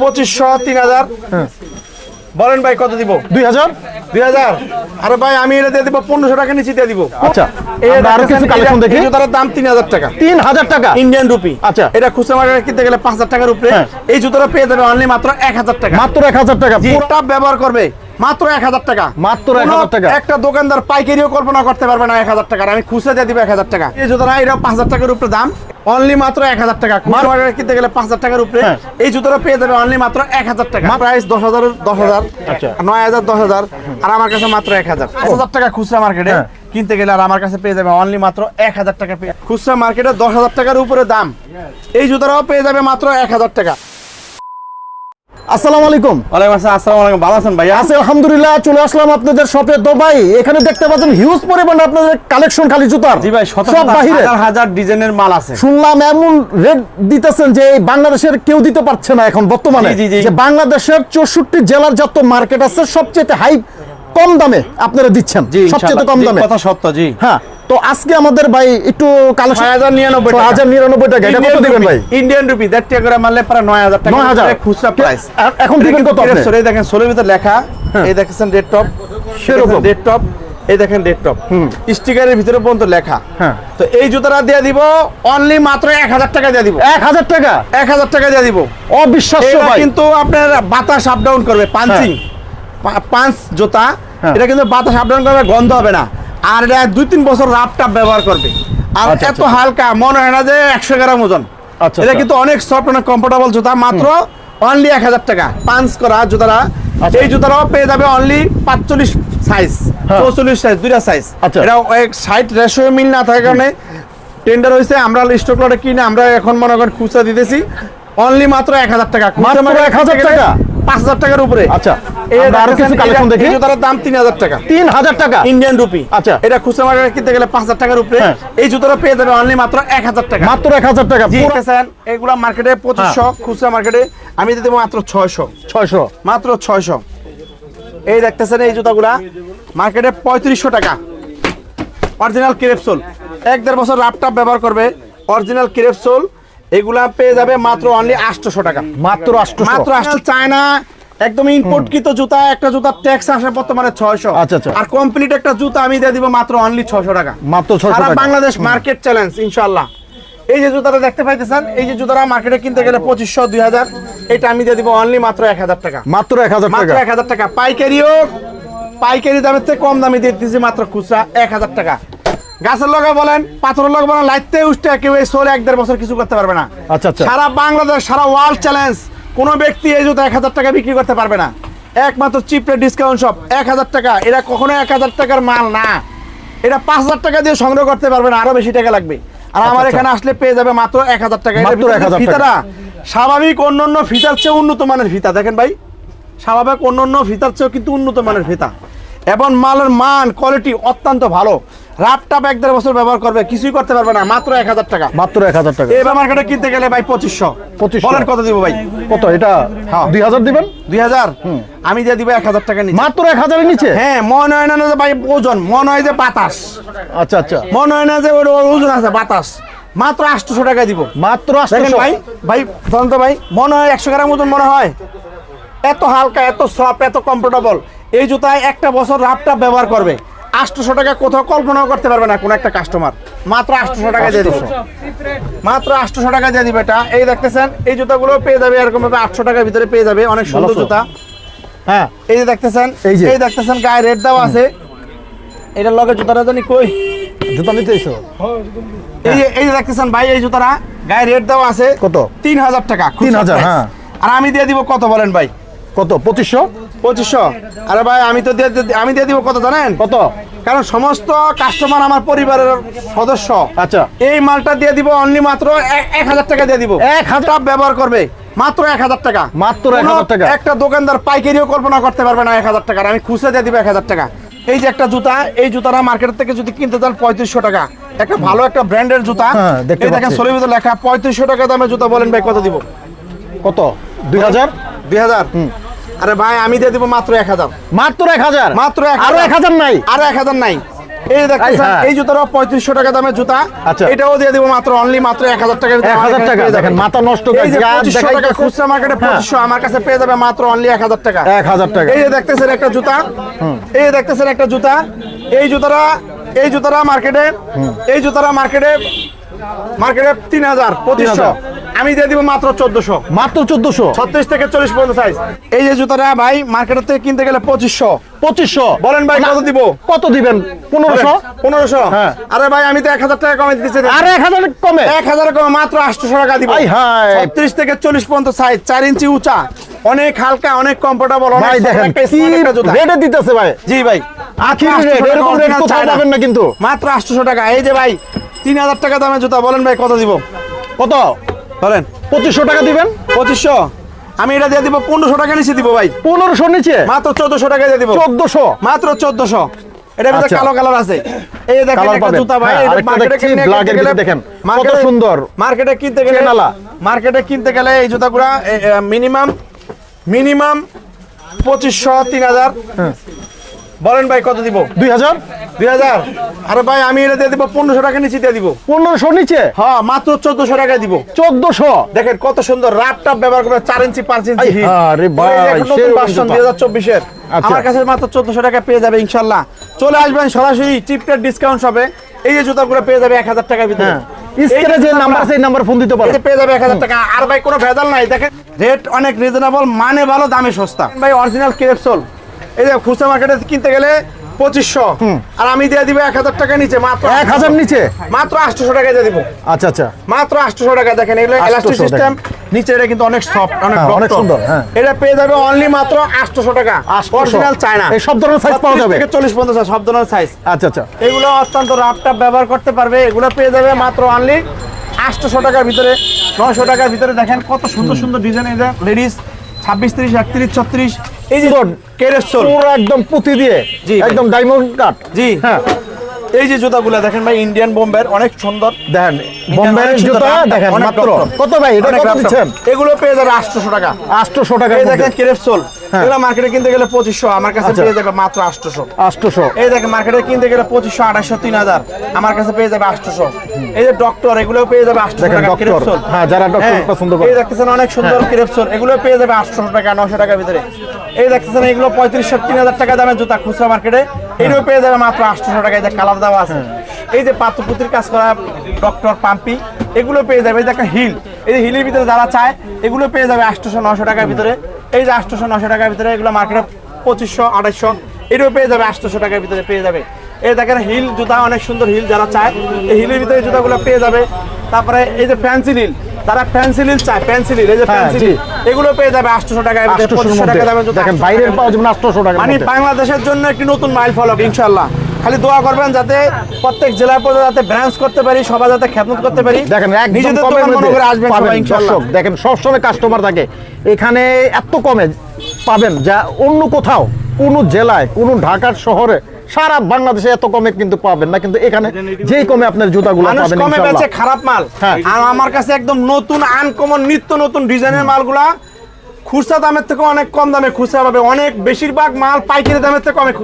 পঁচিশশো তিন হাজার। বলেন ভাই কত দিব? দুই হাজার? দুই হাজার। আরে ভাই আমি এটা দিয়ে দিব পনেরোশো টাকা নিচে দিয়ে দিব। আচ্ছা আরও কিছু কালেকশন দেখি। জুতার দাম তিন হাজার টাকা। তিন হাজার টাকা? ইন্ডিয়ান রুপি আচ্ছা। এটা খুচরা মার্কেটে কিনতে গেলে পাঁচ হাজার টাকার উপরে। হ্যাঁ। এই জুতোটা পেয়ে যাবে অনলি মাত্র এক হাজার টাকা। মাত্র এক হাজার টাকা। ব্যবহার করবে মাত্র এক হাজার টাকা। মাত্র 1000 কোনো টাকা। একটা দোকানদার পাইকারিও কল্পনা করতে পারবে না এক হাজার টাকার। আমি খুচরা দিয়ে দিব এক হাজার টাকা। এই জুতোটা এটা পাঁচ হাজার টাকার উপরে দাম। অনলি মাত্র এক হাজার টাকা। খুচরা অর্ডার কিনতে গেলে পাঁচ হাজার টাকার উপরে হ্যাঁ। এই জুতোটা পেয়ে যাবে অনলি মাত্র এক হাজার টাকা। প্রাইস দশ হাজার দশ হাজার আচ্ছা। নয় হাজার দশ হাজার আর আমার কাছে মাত্র এক হাজার। পাঁচ হাজার টাকা খুচরা মার্কেটে হ্যাঁ। কিনতে গেলে আর আমার কাছে পেয়ে যাবে অনলি মাত্র এক হাজার টাকা। পেয়ে খুচরা মার্কেটে দশ হাজার টাকার উপরে দাম। এই জুতোটাও পেয়ে যাবে মাত্র এক হাজার টাকা। আসসালামু আলাইকুম। ওয়ালাইকুম আসসালাম আসসালামু আলাইকুম। ভালো আছেন ভাইয়া? আছে আলহামদুলিল্লাহ চলে আসলাম আপনাদের শপে তো এখানে দেখতে পাচ্ছেন হিউজ পরিমাণ আপনাদের কালেকশন খালি জুতার। জি ভাই শত সব বাহিরে হাজার হাজার ডিজাইনের মাল আছে। শুনলাম এমন রেট দিতেছেন যে বাংলাদেশের কেউ দিতে পারছে না এখন বর্তমানে। যে বাংলাদেশের চৌষট্টি জেলার যত মার্কেট আছে সবচেয়ে হাই কম দামে আপনারা দিচ্ছেন। সবচেয়ে কম দামে। কথা সত্য জি। হ্যাঁ তো আজকে আমাদের ভাই একটু কালেকশন ছয় হাজার নিরানব্বই টাকা। হাজার নিরানব্বই টাকা। এটা কত দিবেন ভাই? ইন্ডিয়ান রুপি দেড় টাকা করে মারলে প্রায় নয় হাজার টাকা 9,000 করে খুচরা প্রাইস এখন দিবেন কত আপনি? দেখেন সোলের ভিতরে লেখা। এই দেখেন রেড টপ সেরকম। রেড টপ এই দেখেন রেড টপ স্টিকারের ভিতরে পর্যন্ত লেখা। হ্যাঁ। তো এই জুতাটা দিয়ে দিব অনলি মাত্র এক হাজার টাকা দিয়ে দিব। এক হাজার টাকা? এক হাজার টাকা দিয়ে দিব। অবিশ্বাস্য কিন্তু আপনার বাতাস আপ ডাউন করবে পাঞ্চিং। পাঁচ জুতা। হ্যাঁ। এটা কিন্তু বাতাস আপ ডাউন করবে গন্ধ হবে না আর এটা দুই তিন বছর রাপ টাপ ব্যবহার করবে আর আচ্ছা, এত আচ্ছা। হালকা মনে হয় না যে একশো গ্রাম ওজন আচ্ছা, এটা আচ্ছা। কিন্তু অনেক সফট অনেক কমফোর্টেবল জুতা মাত্র অনলি এক হাজার টাকা পাঞ্চ করা জুতারা আচ্ছা। এই জুতারাও পেয়ে যাবে অনলি পাঁচচল্লিশ সাইজ হ্যাঁ। চৌচল্লিশ সাইজ দুইটা সাইজ আচ্ছা। এটা সাইড রেশিও মিল না থাকার কারণে টেন্ডার হয়েছে আমরা স্টক লটে কিনে আমরা এখন মনে করেন খুচরা দিতেছি অনলি মাত্র এক হাজার টাকা মাত্র খুচরা market 1000 কিনতে গেলে টাকা? পাঁচ হাজার টাকার উপরে। আচ্ছা, আরও কিছু collection দেখি। জুতার দাম তিন হাজার টাকা। তিন হাজার টাকা? ইন্ডিয়ান রুপি আচ্ছা। এটা খুচরা মার্কেটে কিনতে গেলে পাঁচ হাজার টাকার উপরে। এই জুতোটা পেয়ে যাবে অনলি মাত্র এক হাজার টাকা। মাত্র এক হাজার টাকা জি পুরো দেখতেছেন এগুলা মার্কেটে পঁচিশশো খুচরা মার্কেটে। আমি মাত্র ছয়শো। ছয়শো। মাত্র ছয়শো। এই দেখতেছেন এই জুতাগুলা। মার্কেটে পঁয়ত্রিশশো টাকা। অরিজিনাল ক্রেপসোল এক দেড় বছর ল্যাপটপ ব্যবহার করবে। অরিজিনাল ক্রেপসোল এগুলা পেয়ে যাবে মাত্র অনলি আটশোশো টাকা। মাত্র আটশো মাত্র আসলে চায়না একদম ইম্পোর্টকৃত জুতা একটা জুতার ট্যাক্স আসে বর্তমানে ছয়শো। আচ্ছা, আচ্ছা। আর কমপ্লিট একটা জুতা আমি দিয়ে দিব মাত্র অনলি ছয়শো টাকা। মাত্র 600 টাকা। বাংলাদেশ মার্কেট চ্যালেঞ্জ ইনশাল্লাহ এই যে জুতাটা দেখতে পাইতেছেন এই যে জুতাটা মার্কেটে কিনতে গেলে পঁচিশশো দুই হাজার। এটা আমি দিয়ে দিব অনলি মাত্র এক হাজার টাকা। মাত্র এক হাজার মাত্র টাকা। এক হাজার টাকা। পাইকারিও পাইকারি দামের থেকে কম দামে দিয়ে দিতেছি মাত্র খুচরা এক হাজার টাকা। গাছের লগা বলেন পাথরের লগা বলেন লাইতে উঠতে কেউ এই সোল এক দেড় বছর কিছু করতে পারবে না। আচ্ছা, আচ্ছা। সারা বাংলাদেশ সারা ওয়ার্ল্ড চ্যালেঞ্জ কোনো ব্যক্তি এই জুতো এক হাজার টাকা বিক্রি করতে পারবে না। একমাত্র চিপ ডিসকাউন্ট সব এক হাজার টাকা। এটা কখনো এক হাজার টাকার মাল না। এটা পাঁচ হাজার টাকা দিয়ে সংগ্রহ করতে পারবে না আরও বেশি টাকা লাগবে। আর আমার আচ্ছা। এখানে আসলে পেয়ে যাবে মাত্র এক হাজার টাকা। এটার মাত্র ভিতরে 1000 টাকা। ফিতাটা স্বাভাবিক অন্য অন্য ফিতার চেয়ে উন্নত মানের ফিতা। দেখেন ভাই স্বাভাবিক অন্য অন্য ফিতার চেয়েও কিন্তু উন্নত মানের ফিতা। এবং মালের মান কোয়ালিটি অত্যন্ত ভালো। রাপটাপ এক দেড় বছর ব্যবহার করবে কিছুই করতে পারবে না মাত্র এক হাজার টাকা। মাত্র এক হাজার টাকা। এই মার্কেটে কিনতে গেলে ভাই পঁচিশশো। 2500 বলেন কত দিব ভাই? কত? এটা হ্যাঁ। দুই হাজার দিবেন? দুই হাজার? আমি দিয়ে দিব এক হাজার টাকা নিচে। মাত্র এক হাজারের নিচে? হ্যাঁ মনে হয় না যে ভাই ওজন মনে হয় যে বাতাস। আচ্ছা আচ্ছা। মনে হয় না যে ওর ওজন আছে বাতাস। মাত্র আটশোশো টাকা দিব। মাত্র আটশো ভাই ভাই ধরুন ভাই মনে হয় একশো গ্রাম ওজন মনে হয়। এত হালকা এত সফট এত কমফোর্টেবল এই জুতায় একটা বছর রাপটাপ ব্যবহার করবে। আটশোশো টাকা কোথাও কল্পনাও করতে পারবে না কোন একটা কাস্টমার মাত্র আটশোশো টাকা দিয়ে দিব। মাত্র আটশোশো টাকা দিয়ে দিবে এটা। এই দেখতেছেন এই জুতাগুলো পেয়ে যাবে এরকম ভাবে আটশো টাকার ভিতরে পেয়ে যাবে। অনেক সুন্দর জুতা। হ্যাঁ এই যে দেখতেছেন এই যে। এই দেখতেছেন গায়ে রেট দেওয়া আছে। এটার লগে জুতাটা জানি কই? জুতা নিতে এসো। এই যে এই যে দেখতেছেন ভাই এই জুতাটা গায়ে রেট দেওয়া আছে। কত? তিন হাজার টাকা। 3000, হ্যাঁ। আর আমি দিয়ে দিব কত বলেন ভাই? কত? পঁচিশশো? পঁচিশশো। আরে ভাই আমি তো দিয়ে আমি দিয়ে দিব কত জানেন? কত? কারণ সমস্ত কাস্টমার আমার পরিবারের সদস্য। আচ্ছা। এই মালটা দিয়ে দিব অনলি মাত্র এক- হাজার টাকা দিয়ে দিব। এক হাজার? ব্যবহার করবে। মাত্র এক হাজার টাকা। মাত্র এক হাজার টাকা। একটা দোকানদার পাইকারিও কল্পনা করতে পারবে না এক হাজার টাকা আর আমি খুচরা দিয়ে দিব এক হাজার টাকা। এই যে একটা জুতা এই জুতাটা মার্কেট থেকে যদি কিনতে চান পঁয়ত্রিশশো টাকা। একটা ভালো একটা ব্র্যান্ডের জুতা। হ্যাঁ, দেখতে দেখেন। ভিতরে লেখা পঁয়ত্রিশশো টাকা দামের জুতা বলেন ভাই কত দিব? কত? দুই হাজার? দুই হাজার। আরে ভাই আমি দিয়ে দিব মাত্র এক হাজার। মাত্র এক হাজার? মাত্র এক আরও এক হাজার নাই? আরও এক হাজার নাই। এই দেখতেছেন। এই জুতাটাও পঁয়ত্রিশশো টাকা দামের জুতা। আচ্ছা। এটাও দিয়ে দিব মাত্র অনলি মাত্র এক হাজার টাকা। 1000 টাকা, দেখেন, মাথা নষ্ট এই যে গাছ পঁচিশশো টাকা খুচরা মার্কেটে হ্যাঁ। পঁচিশশো আমার কাছে পেয়ে যাবে মাত্র অনলি এক হাজার টাকা। এক হাজার টাকা। এই যে দেখতেছেন একটা জুতা। এই যে দেখতেছেন একটা জুতা। এই জুতাটা এই জুতাটা মার্কেটে এই জুতাটা মার্কেটে মার্কেটে তিন হাজার পঁচিশশো। 3000 আমি দিয়ে দিব মাত্র চোদ্দশো। মাত্র চোদ্দশো? ছত্রিশ থেকে চল্লিশ পর্যন্ত সাইজ এই যে জুতাটা ভাই মার্কেট থেকে কিনতে গেলে পঁচিশশো। পঁচিশশো? বলেন ভাই কত দিব? কত দিবেন? পনেরোশো? পনেরোশো? হ্যাঁ। আরে ভাই আমি তো এক হাজার টাকা কমে দিচ্ছি আর এক হাজার কমে? এক হাজার কমে মাত্র আটশো টাকা দিব। ছত্রিশ থেকে চল্লিশ পর্যন্ত সাইজ চার ইঞ্চি উঁচা। অনেক হালকা অনেক কমফোর্টেবল ভাই দেখেন রেটে দিতেছে ভাই। জি ভাই। আখির রেট এরকম রেট কোথাও পাবেন না কিন্তু। মাত্র আটশো টাকা। এই যে ভাই তিন হাজার টাকা দামের জুতা বলেন ভাই কত দিব? কত? বলেন পঁচিশশো টাকা দিবেন? পঁচিশশো? আমি এটা দিয়ে দিব পনেরোশো টাকা নিচে দিব ভাই। পনেরোশো নিচে? মাত্র চোদ্দশো টাকা দিয়ে দিব। চোদ্দশো? মাত্র চোদ্দশো। এটা ভিতরে আচ্ছা। কালো কালার আছে। এই দেখেন একটা জুতা ভাই হ্যাঁ, মার্কেটে কিনতে গেলে দেখেন, কত সুন্দর। মার্কেটে কিনতে গেলে চেনালা। মার্কেটে কিনতে গেলে এই জুতাগুলা মিনিমাম মিনিমাম পঁচিশশো তিন হাজার। বলেন ভাই কত দিব? দুই হাজার? দুই হাজার। আরে ভাই আমি এটা দিয়ে দিব পনেরোশো টাকা নিচে দিয়ে দিব। পনেরোশো নিচে? হ্যাঁ মাত্র চোদ্দশো টাকা দিব। চোদ্দশো? দেখেন কত সুন্দর রাপ টাপ ব্যবহার করে চার ইঞ্চি পাঁচ ইঞ্চি আরে ভাই, ভার্সন দুই হাজার চব্বিশের। আচ্ছা। আমার কাছে মাত্র চোদ্দশো টাকা পেয়ে যাবে ইনশাল্লাহ। চলে আসবেন সরাসরি চিপটের ডিসকাউন্ট হবে এই যে জুতাগুলো পেয়ে যাবে এক হাজার টাকার ভিতরে। হ্যাঁ। স্ক্রিনে যে নাম্বার আছে নাম্বার ফোন দিতে এই পেয়ে যাবে এক হাজার টাকা। আর ভাই কোনো ভেজাল নাই। দেখেন রেট অনেক রিজনেবল মানে ভালো দামে সস্তা। ভাই অরিজিনাল ক্রেপসোল এই যে খুচরা মার্কেটে কিনতে গেলে পঁচিশশো। আর আমি দিয়ে দিব এক হাজার টাকা নিচে মাত্র এক হাজার নিচে? মাত্র আটশোশো টাকা দিয়ে দিব। আচ্ছা আচ্ছা। মাত্র আটশোশো টাকা দেখেন এগুলো 800 এলাস্টিক সিস্টেম নিচে এটা কিন্তু অনেক সফট অনেক হ্যাঁ, অনেক সুন্দর, হ্যাঁ। এটা পেয়ে যাবে অনলি মাত্র আটশোশো টাকা। 800 অরিজিনাল চায়না এই সব ধরনের সাইজ পাওয়া যাবে? চল্লিশ পর্যন্ত সব ধরনের সাইজ আচ্ছা আচ্ছা। এগুলো অত্যন্ত রাপটাপ ব্যবহার করতে পারবে। এগুলো পেয়ে যাবে মাত্র অনলি আটশোশো টাকার ভিতরে। নশো টাকার ভিতরে দেখেন কত সুন্দর সুন্দর ডিজাইন এই লেডিস ছাব্বিশ তিরিশ একত্রিশ ছত্রিশ। এই যে কেরেসোল পুরো একদম পুঁতি দিয়ে জি একদম ডায়মন্ড কাট জি। হ্যাঁ। এই যে জুতাগুলো দেখেন ভাই ইন্ডিয়ান বোম্বের অনেক সুন্দর। দেখেন বোম্বের জুতা দেখেন মাত্র। কত ভাই এটা কত দিচ্ছেন? এগুলো পেয়ে যাবে আটশোশো টাকা। 800 টাকা এই দেখেন ক্রেপসোল হ্যাঁ। এগুলো মার্কেটে কিনতে গেলে পঁচিশশো আমার কাছে আচ্ছা। পেয়ে যাবে মাত্র আটশোশো। আটশোশো। এই দেখেন মার্কেটে কিনতে গেলে পঁচিশশো আড়াইশো তিন হাজার আমার কাছে পেয়ে যাবে আটশোশো। এই যে ডক্টর এগুলো পেয়ে যাবে আটশো টাকা ক্রেপসোল হ্যাঁ যারা ডক্টর পছন্দ করে। এই দেখতেছেন অনেক সুন্দর ক্রেপসোল এগুলো পেয়ে যাবে আটশো টাকা নশো টাকার ভিতরে। এই দেখতেছেন এগুলো পঁয়ত্রিশশো তিন হাজার টাকা দামের জুতা খুচরা মার্কেটে এগুলো পেয়ে যাবে মাত্র আটশো টাকা এই যে কালার দেওয়া আছে। এই যে পাত্রপুতির কাজ করা ডক্টর পাম্পি এগুলো পেয়ে যাবে এই দেখেন হিল এই যে হিলের ভিতরে যারা চায় এগুলো পেয়ে যাবে আটশোশো নশো টাকার ভিতরে। এই যে আটশোশো নশো টাকার ভিতরে এগুলো মার্কেটে পঁচিশশো আড়াইশো এটাও পেয়ে যাবে আটশোশো টাকার ভিতরে পেয়ে যাবে। এই দেখেন হিল জুতা অনেক সুন্দর হিল যারা চায় এই হিলের ভিতরে জুতাগুলো পেয়ে যাবে। তারপরে এই যে ফ্যান্সি হিল যারা ফ্যান্সি হিল চায় ফ্যান্সি হিল এই যে ফ্যান্সি। হিল এগুলো পেয়ে যাবে আটশোশো টাকার ভিতরে পঁচিশশো টাকা দামের জুতা। দেখেন বাইরের পাওয়া যাবে আটশোশো টাকার মানে বাংলাদেশের জন্য একটি নতুন মাইল ফলক ইনশাল্লাহ খালি দোয়া করবেন যাতে প্রত্যেক জেলায় পর্যন্ত যাতে ব্রাঞ্চ করতে পারি সবাই যাতে খেদমত করতে পারি। দেখেন নিজেদের দোকান মনে করে আসবেন সবাই ইনশাল্লাহ দেখেন সবসময় কাস্টমার থাকে। এখানে এত কমে পাবেন যা অন্য কোথাও কোনো জেলায় কোনো ঢাকার শহরে সারা বাংলাদেশে এত কমে কিন্তু পাবেন না কিন্তু এখানে যেই কমে আপনার জুতাগুলো পাবেন কমে। বেচে খারাপ মাল হ্যাঁ। আর আমার কাছে একদম নতুন আনকমন নিত্য নতুন ডিজাইনের মালগুলা খুচরা দামের থেকে অনেক কম দামে খুচরা পাবে অনেক বেশিরভাগ মাল পাইকারি দামের থেকে কমে